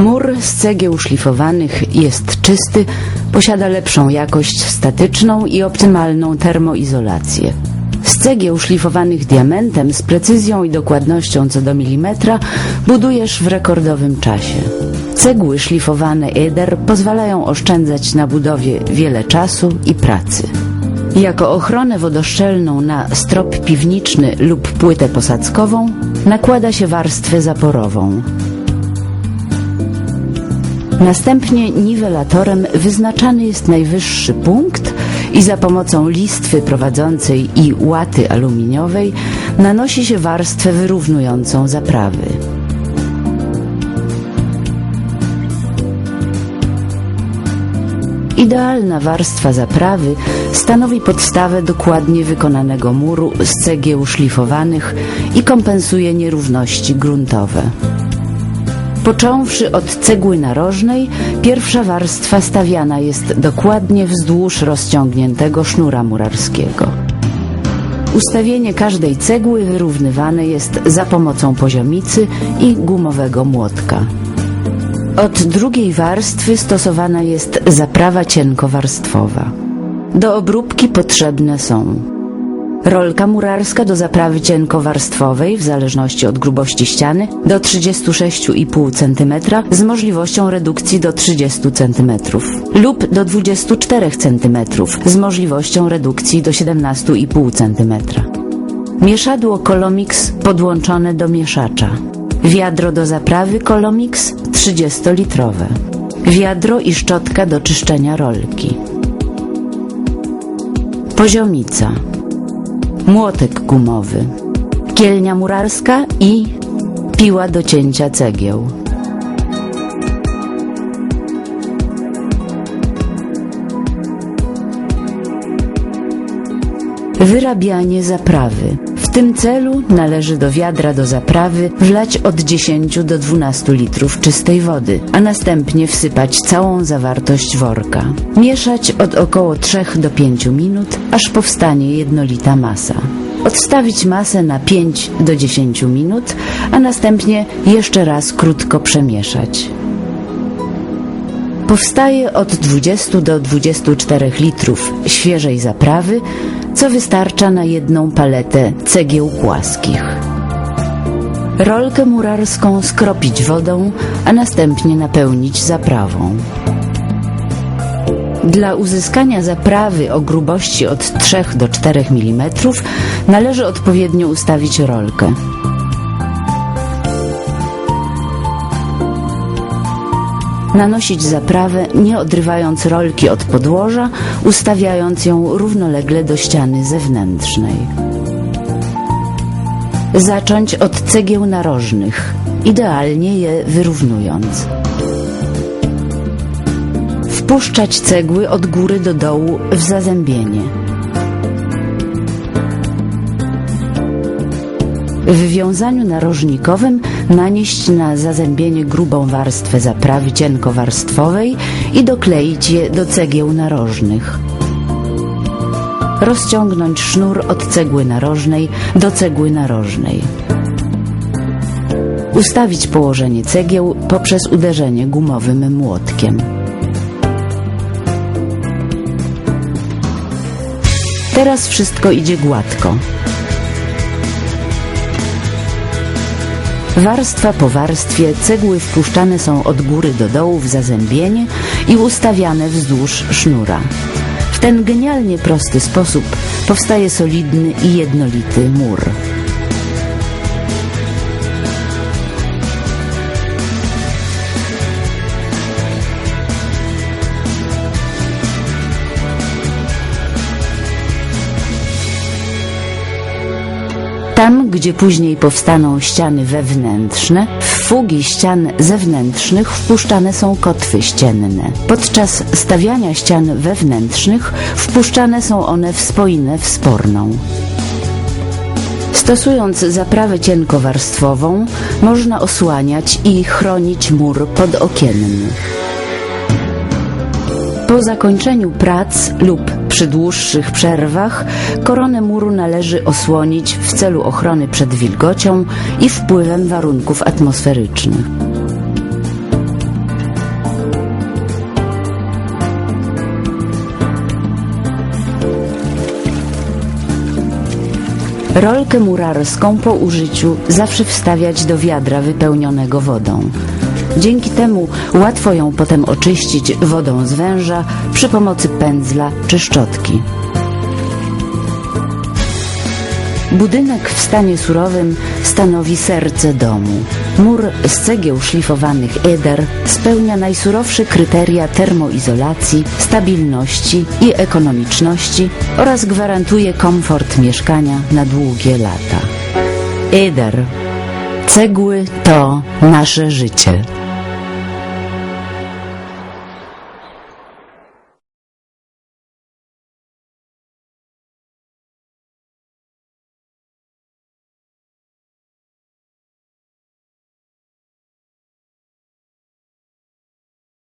Mur z cegieł szlifowanych jest czysty, posiada lepszą jakość statyczną i optymalną termoizolację. Z cegieł szlifowanych diamentem z precyzją i dokładnością co do milimetra budujesz w rekordowym czasie. Cegły szlifowane Eder pozwalają oszczędzać na budowie wiele czasu i pracy. Jako ochronę wodoszczelną na strop piwniczny lub płytę posadzkową nakłada się warstwę zaporową. Następnie niwelatorem wyznaczany jest najwyższy punkt i za pomocą listwy prowadzącej i łaty aluminiowej nanosi się warstwę wyrównującą zaprawy. Idealna warstwa zaprawy stanowi podstawę dokładnie wykonanego muru z cegieł szlifowanych i kompensuje nierówności gruntowe. Począwszy od cegły narożnej, pierwsza warstwa stawiana jest dokładnie wzdłuż rozciągniętego sznura murarskiego. Ustawienie każdej cegły wyrównywane jest za pomocą poziomicy i gumowego młotka. Od drugiej warstwy stosowana jest zaprawa cienkowarstwowa. Do obróbki potrzebne są rolka murarska do zaprawy cienkowarstwowej w zależności od grubości ściany do 36,5 cm z możliwością redukcji do 30 cm lub do 24 cm z możliwością redukcji do 17,5 cm. Mieszadło Colomix podłączone do mieszacza. Wiadro do zaprawy Colomix 30-litrowe. Wiadro i szczotka do czyszczenia rolki. Poziomica. Młotek gumowy. Kielnia murarska i piła do cięcia cegieł. Wyrabianie zaprawy. W tym celu należy do wiadra do zaprawy wlać od 10 do 12 litrów czystej wody, a następnie wsypać całą zawartość worka. Mieszać od około 3 do 5 minut, aż powstanie jednolita masa. Odstawić masę na 5 do 10 minut, a następnie jeszcze raz krótko przemieszać. Powstaje od 20 do 24 litrów świeżej zaprawy, co wystarcza na jedną paletę cegieł płaskich. Rolkę murarską skropić wodą, a następnie napełnić zaprawą. Dla uzyskania zaprawy o grubości od 3 do 4 mm należy odpowiednio ustawić rolkę. Nanosić zaprawę, nie odrywając rolki od podłoża, ustawiając ją równolegle do ściany zewnętrznej. Zacząć od cegieł narożnych, idealnie je wyrównując. Wpuszczać cegły od góry do dołu w zazębienie. W wiązaniu narożnikowym nanieść na zazębienie grubą warstwę zaprawy cienkowarstwowej i dokleić je do cegieł narożnych. Rozciągnąć sznur od cegły narożnej do cegły narożnej. Ustawić położenie cegieł poprzez uderzenie gumowym młotkiem. Teraz wszystko idzie gładko. Warstwa po warstwie cegły wpuszczane są od góry do dołu w zazębienie i ustawiane wzdłuż sznura. W ten genialnie prosty sposób powstaje solidny i jednolity mur. Tam, gdzie później powstaną ściany wewnętrzne, w fugi ścian zewnętrznych wpuszczane są kotwy ścienne. Podczas stawiania ścian wewnętrznych wpuszczane są one w spoinę wsporną. Stosując zaprawę cienkowarstwową, można osłaniać i chronić mur podokienny. Po zakończeniu prac lub przy dłuższych przerwach koronę muru należy osłonić w celu ochrony przed wilgocią i wpływem warunków atmosferycznych. Rolkę murarską po użyciu zawsze wstawiać do wiadra wypełnionego wodą. Dzięki temu łatwo ją potem oczyścić wodą z węża przy pomocy pędzla czy szczotki. Budynek w stanie surowym stanowi serce domu. Mur z cegieł szlifowanych Eder spełnia najsurowsze kryteria termoizolacji, stabilności i ekonomiczności oraz gwarantuje komfort mieszkania na długie lata. Eder. Cegły to nasze życie.